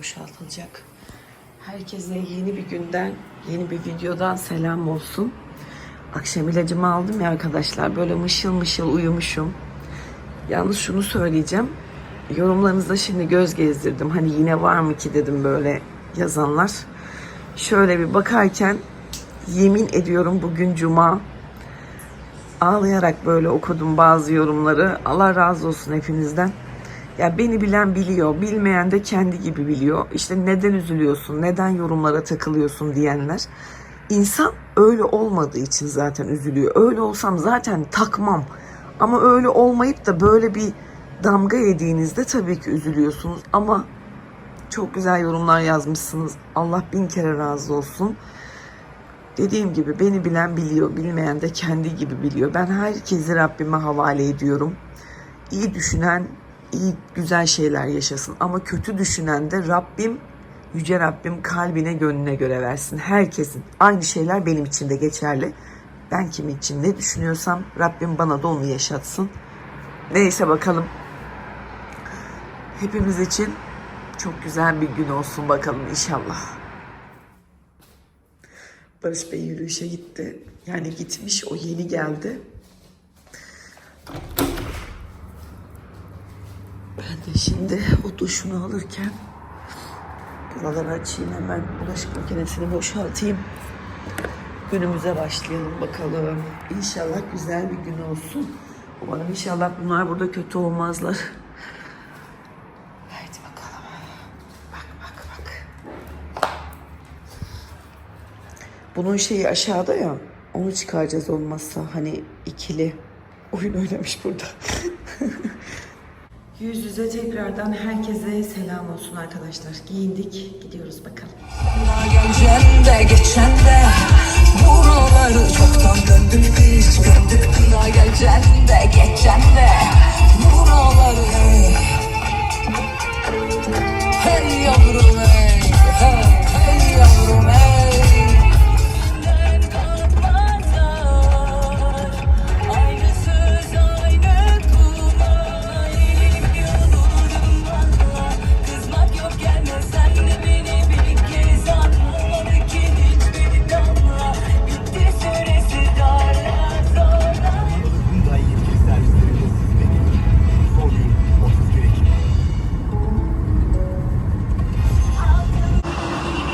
boşaltılacak. Herkese yeni bir günden, yeni bir videodan selam olsun. Akşam ilacımı aldım ya arkadaşlar. Böyle mışıl mışıl uyumuşum. Yalnız şunu söyleyeceğim. Yorumlarınızda şimdi göz gezdirdim. Hani yine var mı ki dedim böyle yazanlar. Şöyle bir bakarken yemin ediyorum bugün cuma. Ağlayarak böyle okudum bazı yorumları. Allah razı olsun hepinizden. Ya beni bilen biliyor, bilmeyen de kendi gibi biliyor. İşte neden üzülüyorsun, neden yorumlara takılıyorsun diyenler. İnsan öyle olmadığı için zaten üzülüyor. Öyle olsam zaten takmam. Ama öyle olmayıp da böyle bir damga yediğinizde tabii ki üzülüyorsunuz. Ama çok güzel yorumlar yazmışsınız. Allah bin kere razı olsun. Dediğim gibi beni bilen biliyor, bilmeyen de kendi gibi biliyor. Ben herkesi Rabbime havale ediyorum. İyi düşünen iyi güzel şeyler yaşasın ama kötü düşünen de Rabbim yüce Rabbim kalbine gönlüne göre versin. Herkesin aynı şeyler benim için de geçerli. Ben kim için ne düşünüyorsam Rabbim bana da onu yaşatsın. Neyse bakalım. Hepimiz için çok güzel bir gün olsun bakalım inşallah. Barış Bey yürüyüşe gitti. Yani gitmiş, o yeni geldi. Ben de şimdi o duşunu alırken buraları açayım hemen bulaşık makinesini boşaltayım. Günümüze başlayalım bakalım. İnşallah güzel bir gün olsun. Umarım inşallah bunlar burada kötü olmazlar. Haydi bakalım. Bak bak bak. Bunun şeyi aşağıda ya. Onu çıkaracağız olmazsa hani ikili oyun oynamış burada. Yüz yüze tekrardan herkese selam olsun arkadaşlar. Giyindik, gidiyoruz bakalım. Geçen de Buraları çoktan döndük biz Gördük dünya geleceğim de geçen de Buraları Hey yavrum Hey,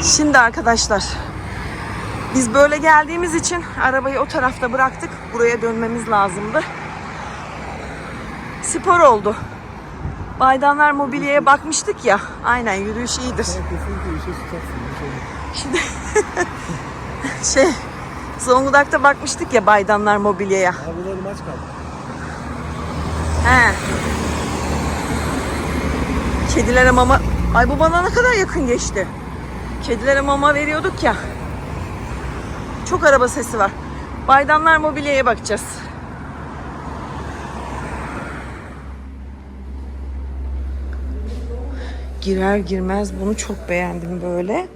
Şimdi arkadaşlar biz böyle geldiğimiz için arabayı o tarafta bıraktık. Buraya dönmemiz lazımdı. Spor oldu. Baydanlar Mobilya'ya bakmıştık ya. Aynen yürüyüş iyidir. İşe tutacaksın. Şimdi şey Zonguldak'ta bakmıştık ya Baydanlar Mobilya'ya. Kaldı. He. Kedilere mama... Ay bu bana ne kadar yakın geçti. Kedilere mama veriyorduk ya. Çok araba sesi var. Baydanlar Mobilya'ya bakacağız. Girer girmez bunu çok beğendim böyle.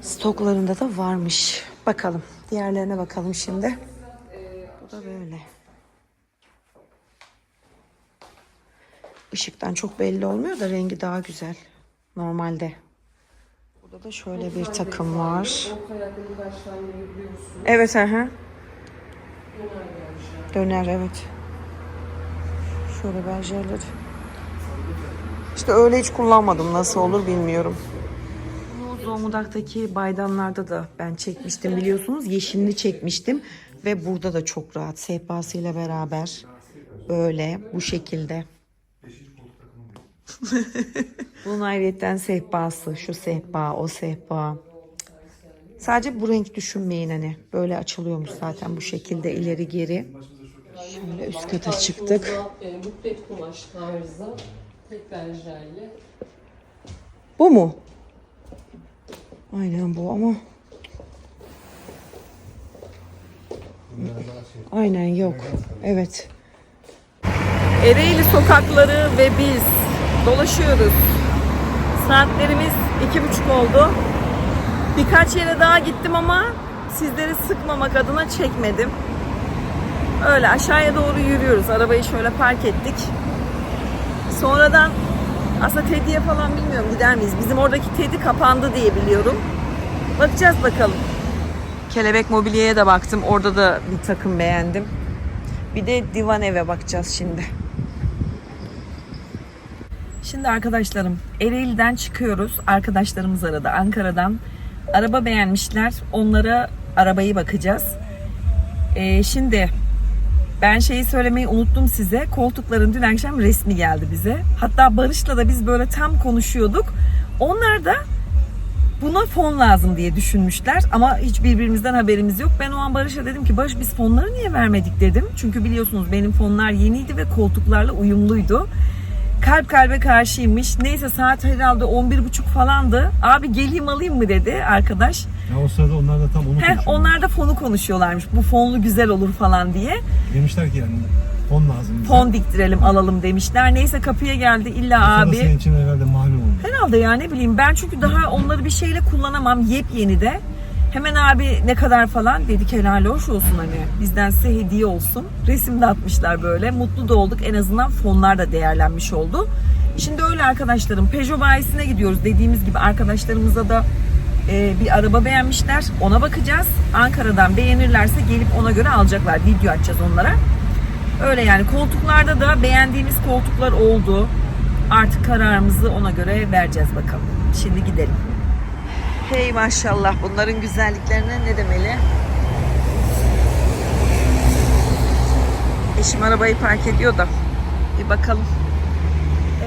Stoklarında da varmış. Bakalım. Diğerlerine bakalım şimdi. Bu da böyle. Işıktan çok belli olmuyor da rengi daha güzel. Normalde. Burada da şöyle bir takım var. Evet aha. Döner evet. Şöyle berjerleri. İşte öyle hiç kullanmadım. Nasıl olur bilmiyorum. Zonguldak'taki baydanlarda da ben çekmiştim biliyorsunuz. Yeşilini çekmiştim. Ve burada da çok rahat sehpasıyla beraber böyle bu şekilde. Bunun ayrıyetten sehpası, şu sehpa, o sehpa. Sadece bu renk düşünmeyin hani. Böyle açılıyormuş zaten bu şekilde ileri geri. Şöyle üst kata çıktık. Kumaş tarzı tek. Bu mu? Aynen bu ama. Aynen yok. Evet. Ereğli sokakları ve biz dolaşıyoruz. Saatlerimiz iki buçuk oldu. Birkaç yere daha gittim ama sizleri sıkmamak adına çekmedim. Öyle aşağıya doğru yürüyoruz. Arabayı şöyle park ettik. Sonradan Aslında Teddy'ye falan bilmiyorum gider miyiz? Bizim oradaki Teddy kapandı diye biliyorum. Bakacağız bakalım. Kelebek Mobilya'ya da baktım. Orada da bir takım beğendim. Bir de divan eve bakacağız şimdi. Şimdi arkadaşlarım Ereğli'den çıkıyoruz. Arkadaşlarımız aradı Ankara'dan. Araba beğenmişler. Onlara arabayı bakacağız. Ee, şimdi ben şeyi söylemeyi unuttum size. Koltukların dün akşam resmi geldi bize. Hatta Barış'la da biz böyle tam konuşuyorduk. Onlar da buna fon lazım diye düşünmüşler ama hiç birbirimizden haberimiz yok. Ben o an Barış'a dedim ki Barış biz fonları niye vermedik dedim. Çünkü biliyorsunuz benim fonlar yeniydi ve koltuklarla uyumluydu. Kalp kalbe karşıymış. Neyse saat herhalde 11.30 falandı. Abi geleyim alayım mı dedi arkadaş. Ya o sırada onlar da tam onu Heh, konuşuyor. onlar da fonu konuşuyorlarmış. Bu fonlu güzel olur falan diye. Demişler ki yani fon lazım. bize. Fon diktirelim alalım demişler. Neyse kapıya geldi illa Sonra abi. senin için herhalde malum oldu. Herhalde ya ne bileyim ben çünkü daha onları bir şeyle kullanamam yepyeni de. Hemen abi ne kadar falan dedik helal hoş olsun hani bizden size hediye olsun. Resim de atmışlar böyle mutlu da olduk en azından fonlar da değerlenmiş oldu. Şimdi öyle arkadaşlarım Peugeot bayisine gidiyoruz dediğimiz gibi arkadaşlarımıza da e, bir araba beğenmişler ona bakacağız. Ankara'dan beğenirlerse gelip ona göre alacaklar video açacağız onlara. Öyle yani koltuklarda da beğendiğimiz koltuklar oldu. Artık kararımızı ona göre vereceğiz bakalım. Şimdi gidelim. Hey maşallah bunların güzelliklerine ne demeli? Eşim arabayı park ediyor da bir bakalım.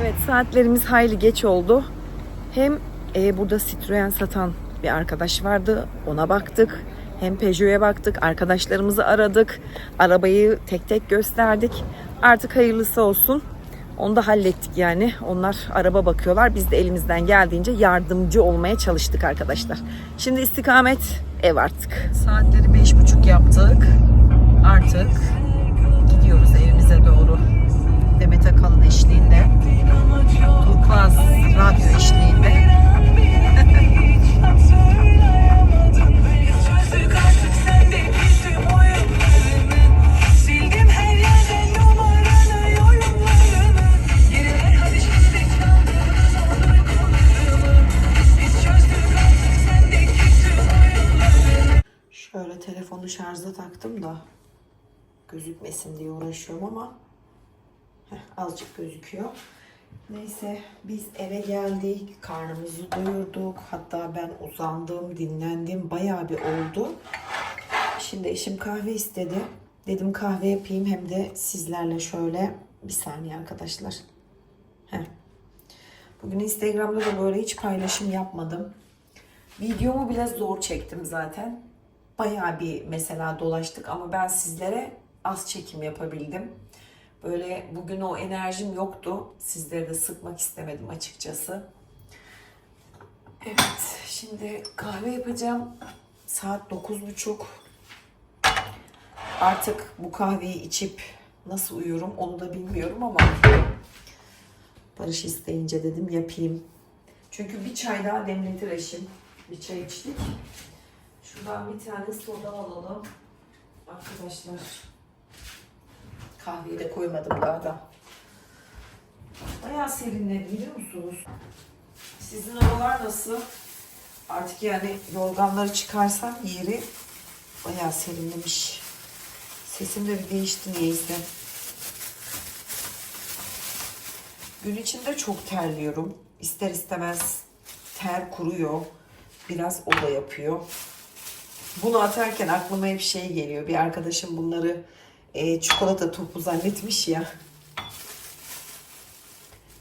Evet saatlerimiz hayli geç oldu. Hem e, burada Citroen satan bir arkadaş vardı ona baktık. Hem Peugeot'a baktık, arkadaşlarımızı aradık. Arabayı tek tek gösterdik. Artık hayırlısı olsun. Onu da hallettik yani. Onlar araba bakıyorlar. Biz de elimizden geldiğince yardımcı olmaya çalıştık arkadaşlar. Şimdi istikamet ev artık. Saatleri beş buçuk yaptık. Artık gidiyoruz evimize doğru. Demet Akalın eşliğinde. Turkuaz radyo eşliğinde. şarja taktım da gözükmesin diye uğraşıyorum ama heh, azıcık gözüküyor. Neyse biz eve geldik, karnımızı doyurduk. Hatta ben uzandım, dinlendim. Bayağı bir oldu. Şimdi eşim kahve istedi. Dedim kahve yapayım hem de sizlerle şöyle bir saniye arkadaşlar. Heh. Bugün Instagram'da da böyle hiç paylaşım yapmadım. Videomu bile zor çektim zaten. Bayağı bir mesela dolaştık ama ben sizlere az çekim yapabildim. Böyle bugün o enerjim yoktu. Sizleri de sıkmak istemedim açıkçası. Evet, şimdi kahve yapacağım. Saat 9.30. Artık bu kahveyi içip nasıl uyurum onu da bilmiyorum ama Barış isteyince dedim yapayım. Çünkü bir çay daha demletir eşim. Bir çay içtik. Şuradan bir tane soda alalım. Arkadaşlar. Kahveyi de koymadım daha da. Bayağı serinledi biliyor musunuz? Sizin oralar nasıl? Artık yani yorganları çıkarsam yeri bayağı serinlemiş. Sesim de bir değişti niyeyse. Gün içinde çok terliyorum. İster istemez ter kuruyor. Biraz o da yapıyor. Bunu atarken aklıma hep şey geliyor. Bir arkadaşım bunları e, çikolata topu zannetmiş ya.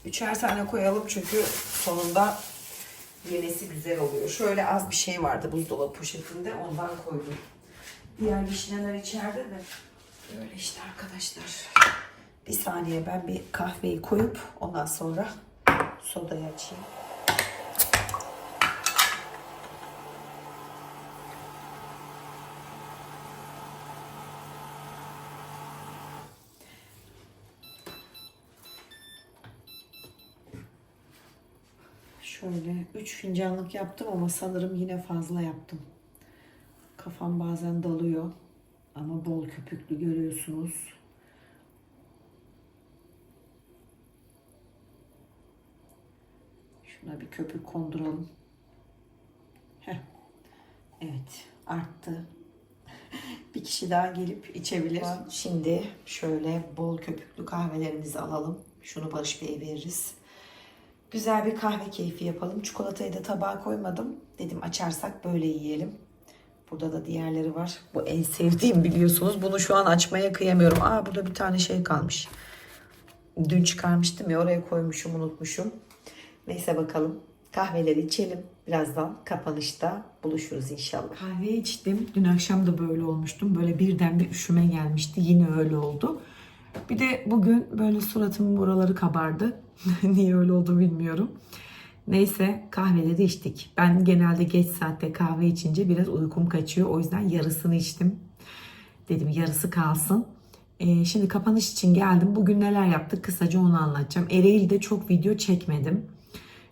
Üçer tane koyalım çünkü sonunda yenesi güzel oluyor. Şöyle az bir şey vardı buzdolabı poşetinde ondan koydum. Diğer vişneler içeride de. Böyle işte arkadaşlar. Bir saniye ben bir kahveyi koyup ondan sonra sodayı açayım. Şöyle 3 fincanlık yaptım ama sanırım yine fazla yaptım. Kafam bazen dalıyor ama bol köpüklü görüyorsunuz. Şuna bir köpük konduralım. Heh. Evet arttı. Bir kişi daha gelip içebilir. Şimdi şöyle bol köpüklü kahvelerimizi alalım. Şunu Barış Bey'e veririz. Güzel bir kahve keyfi yapalım. Çikolatayı da tabağa koymadım. Dedim açarsak böyle yiyelim. Burada da diğerleri var. Bu en sevdiğim biliyorsunuz. Bunu şu an açmaya kıyamıyorum. Aa burada bir tane şey kalmış. Dün çıkarmıştım ya oraya koymuşum unutmuşum. Neyse bakalım. Kahveleri içelim. Birazdan kapanışta buluşuruz inşallah. Kahve içtim. Dün akşam da böyle olmuştum. Böyle birden bir üşüme gelmişti. Yine öyle oldu. Bir de bugün böyle suratımın buraları kabardı. Niye öyle oldu bilmiyorum. Neyse kahveleri içtik. Ben genelde geç saatte kahve içince biraz uykum kaçıyor. O yüzden yarısını içtim. Dedim yarısı kalsın. Ee, şimdi kapanış için geldim. Bugün neler yaptık kısaca onu anlatacağım. Ereğli'de çok video çekmedim.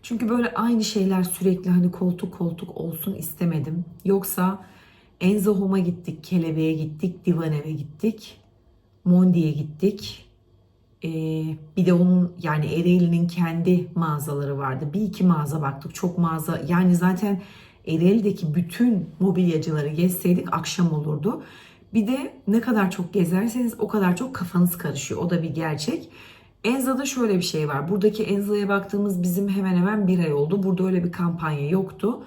Çünkü böyle aynı şeyler sürekli hani koltuk koltuk olsun istemedim. Yoksa Enzo Home'a gittik, Kelebeğe gittik, Divan Eve gittik. Mondi'ye gittik. Ee, bir de onun yani Ereğli'nin kendi mağazaları vardı. Bir iki mağaza baktık. Çok mağaza yani zaten Ereğli'deki bütün mobilyacıları gezseydik akşam olurdu. Bir de ne kadar çok gezerseniz o kadar çok kafanız karışıyor. O da bir gerçek. Enza'da şöyle bir şey var. Buradaki Enza'ya baktığımız bizim hemen hemen bir ay oldu. Burada öyle bir kampanya yoktu.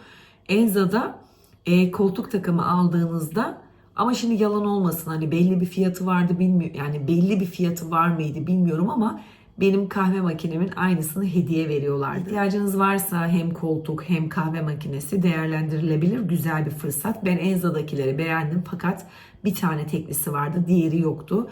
Enza'da e, koltuk takımı aldığınızda ama şimdi yalan olmasın hani belli bir fiyatı vardı bilmiyorum yani belli bir fiyatı var mıydı bilmiyorum ama benim kahve makinemin aynısını hediye veriyorlardı. İhtiyacınız varsa hem koltuk hem kahve makinesi değerlendirilebilir güzel bir fırsat. Ben Enza'dakileri beğendim fakat bir tane teklisi vardı diğeri yoktu.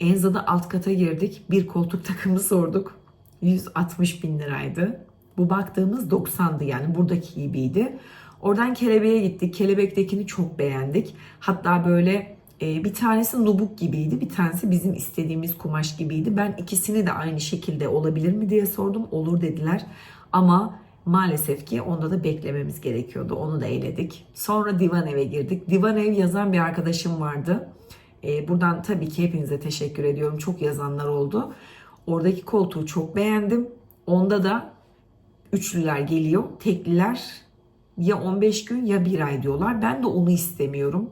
Enza'da alt kata girdik bir koltuk takımı sorduk 160 bin liraydı. Bu baktığımız 90'dı yani buradaki gibiydi. Oradan kelebeğe gittik. Kelebektekini çok beğendik. Hatta böyle e, bir tanesi nubuk gibiydi. Bir tanesi bizim istediğimiz kumaş gibiydi. Ben ikisini de aynı şekilde olabilir mi diye sordum. Olur dediler. Ama maalesef ki onda da beklememiz gerekiyordu. Onu da eyledik. Sonra divan eve girdik. Divan ev yazan bir arkadaşım vardı. E, buradan tabii ki hepinize teşekkür ediyorum. Çok yazanlar oldu. Oradaki koltuğu çok beğendim. Onda da üçlüler geliyor. Tekliler ya 15 gün ya bir ay diyorlar. Ben de onu istemiyorum.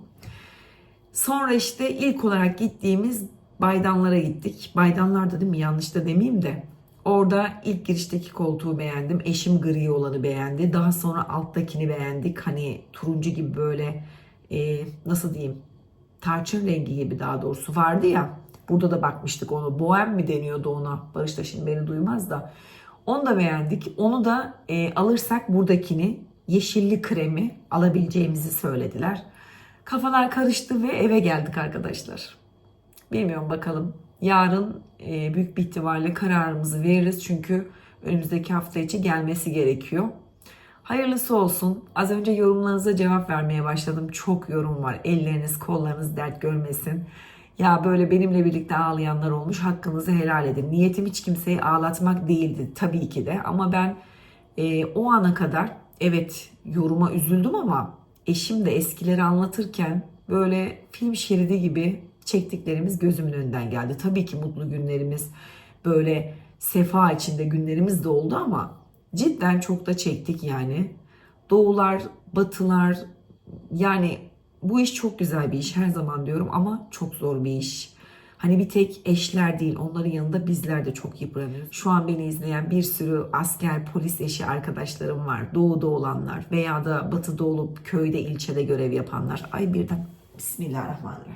Sonra işte ilk olarak gittiğimiz Baydanlara gittik. Baydanlar da değil mi? Yanlış da demeyeyim de. Orada ilk girişteki koltuğu beğendim. Eşim gri olanı beğendi. Daha sonra alttakini beğendik. Hani turuncu gibi böyle e, nasıl diyeyim tarçın rengi gibi daha doğrusu vardı ya. Burada da bakmıştık onu. Bohem mi deniyordu ona? Barış da şimdi beni duymaz da. Onu da beğendik. Onu da e, alırsak buradakini yeşilli kremi alabileceğimizi söylediler. Kafalar karıştı ve eve geldik arkadaşlar. Bilmiyorum bakalım. Yarın e, büyük bir ihtimalle kararımızı veririz. Çünkü önümüzdeki hafta içi gelmesi gerekiyor. Hayırlısı olsun. Az önce yorumlarınıza cevap vermeye başladım. Çok yorum var. Elleriniz, kollarınız dert görmesin. Ya böyle benimle birlikte ağlayanlar olmuş. Hakkınızı helal edin. Niyetim hiç kimseyi ağlatmak değildi tabii ki de. Ama ben e, o ana kadar evet yoruma üzüldüm ama eşim de eskileri anlatırken böyle film şeridi gibi çektiklerimiz gözümün önünden geldi. Tabii ki mutlu günlerimiz böyle sefa içinde günlerimiz de oldu ama cidden çok da çektik yani. Doğular, batılar yani bu iş çok güzel bir iş her zaman diyorum ama çok zor bir iş. Hani bir tek eşler değil onların yanında bizler de çok yıpranıyoruz. Şu an beni izleyen bir sürü asker, polis eşi arkadaşlarım var. Doğuda olanlar veya da batıda olup köyde, ilçede görev yapanlar. Ay birden Bismillahirrahmanirrahim.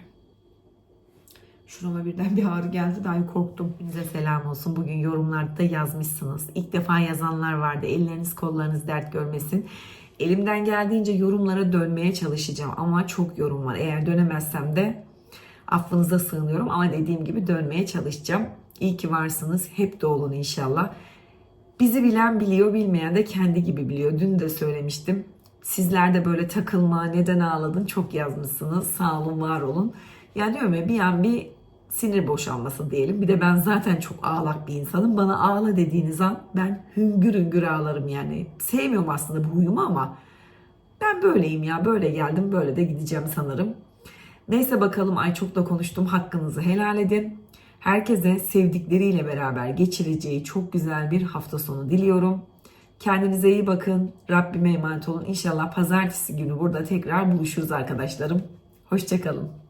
Şurama birden bir ağrı geldi dahi korktum. Hepinize selam olsun. Bugün yorumlarda yazmışsınız. İlk defa yazanlar vardı. Elleriniz kollarınız dert görmesin. Elimden geldiğince yorumlara dönmeye çalışacağım ama çok yorum var. Eğer dönemezsem de affınıza sığınıyorum ama dediğim gibi dönmeye çalışacağım. İyi ki varsınız. Hep de inşallah. Bizi bilen biliyor, bilmeyen de kendi gibi biliyor. Dün de söylemiştim. Sizler de böyle takılma, neden ağladın çok yazmışsınız. Sağ olun, var olun. Ya diyorum ya bir an bir sinir boşalması diyelim. Bir de ben zaten çok ağlak bir insanım. Bana ağla dediğiniz an ben hüngür hüngür ağlarım yani. Sevmiyorum aslında bu huyumu ama ben böyleyim ya. Böyle geldim, böyle de gideceğim sanırım. Neyse bakalım ay çok da konuştum. Hakkınızı helal edin. Herkese sevdikleriyle beraber geçireceği çok güzel bir hafta sonu diliyorum. Kendinize iyi bakın. Rabbime emanet olun. İnşallah pazartesi günü burada tekrar buluşuruz arkadaşlarım. Hoşçakalın.